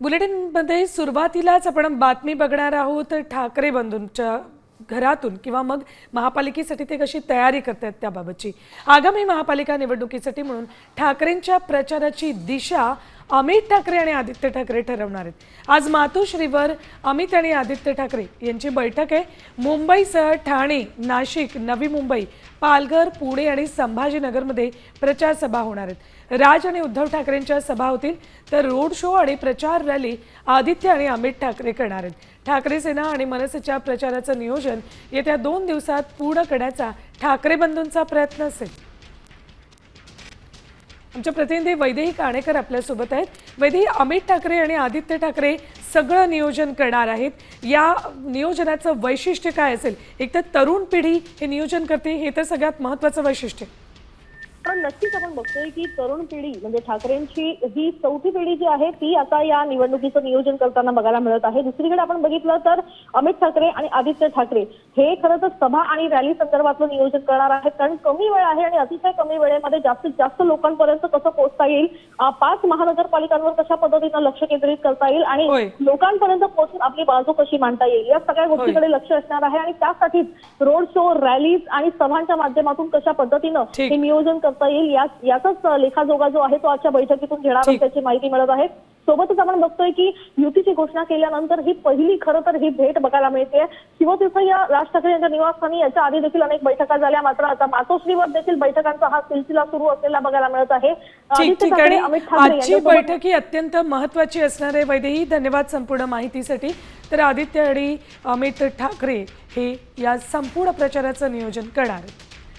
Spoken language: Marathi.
बुलेटिनमध्ये सुरुवातीलाच आपण बातमी बघणार आहोत ठाकरे बंधूंच्या घरातून किंवा मग महापालिकेसाठी ते कशी तयारी करतात त्याबाबतची. आगामी महापालिका निवडणुकीसाठी म्हणून ठाकरेंच्या प्रचाराची दिशा अमित ठाकरे आणि आदित्य ठाकरे ठरवणार आहेत. आज मातोश्रीवर अमित आणि आदित्य ठाकरे यांची बैठक आहे. मुंबईसह ठाणे नाशिक नवी मुंबई पालघर पुणे आणि संभाजीनगरमध्ये प्रचार सभा होणार आहेत. राज आणि उद्धव ठाकरेंच्या सभा होतील तर रोड शो आणि प्रचार रॅली आदित्य आणि अमित ठाकरे करणार आहेत. ठाकरे सेना आणि मनसेच्या प्रचाराचं नियोजन येत्या दोन दिवसात पूर्ण करण्याचा ठाकरे बंधूंचा प्रयत्न असेल. आमच्या प्रतिनिधी वैदेही काणेकर आपल्यासोबत आहेत. वैदेही अमित ठाकरे आणि आदित्य ठाकरे सगळं नियोजन करणार आहेत. या नियोजनाचं वैशिष्ट्य काय असेल? एक तर तरुण पिढी हे नियोजन करते हे तर सगळ्यात महत्त्वाचं वैशिष्ट्य. आहे. नक्कीच आपण बघतोय की तरुण पिढी म्हणजे ठाकरेंची ही चौथी पिढी जी आहे ती आता या निवडणुकीचं नियोजन करताना बघायला मिळत आहे. दुसरीकडे आपण बघितलं तर अमित ठाकरे आणि आदित्य ठाकरे हे खरं तर सभा आणि रॅली संदर्भातलं नियोजन करणार आहेत. कारण कमी वेळ आहे आणि अतिशय कमी वेळेमध्ये जास्तीत जास्त लोकांपर्यंत कसं पोहोचता येईल? पाच महानगरपालिकांवर कशा पद्धतीनं लक्ष केंद्रित करता येईल आणि. लोकांपर्यंत पोहोचून आपली बाजू कशी मांडता येईल? या सगळ्या गोष्टीकडे लक्ष असणार आहे आणि त्यासाठीच रोड शो रॅलीज आणि सभांच्या माध्यमातून कशा पद्धतीनं. हे नियोजन करता येईल. या याचाच लेखाजोगा जो आहे तो आजच्या बैठकीतून घेणार. असल्याची माहिती मिळत आहे. सोबतच आपण बघतोय की युतीची घोषणा केल्यानंतर ही पहिली खरं तर ही भेट बघायला मिळते शिवतीर्थ या राज ठाकरे यांच्या निवासस्थानी याच्या आधी देखील अनेक बैठका झाल्या. मात्र आता मातोश्रीवर देखील बैठकांचा हा सिलसिला सुरू असलेला बघायला मिळत आहे. आजची बैठक ही अत्यंत महत्वाची असणार आहे वैदेही. धन्यवाद संपूर्ण माहितीसाठी. तर आदित्य आणि अमित ठाकरे हे या संपूर्ण प्रचाराचं नियोजन करणार आहेत.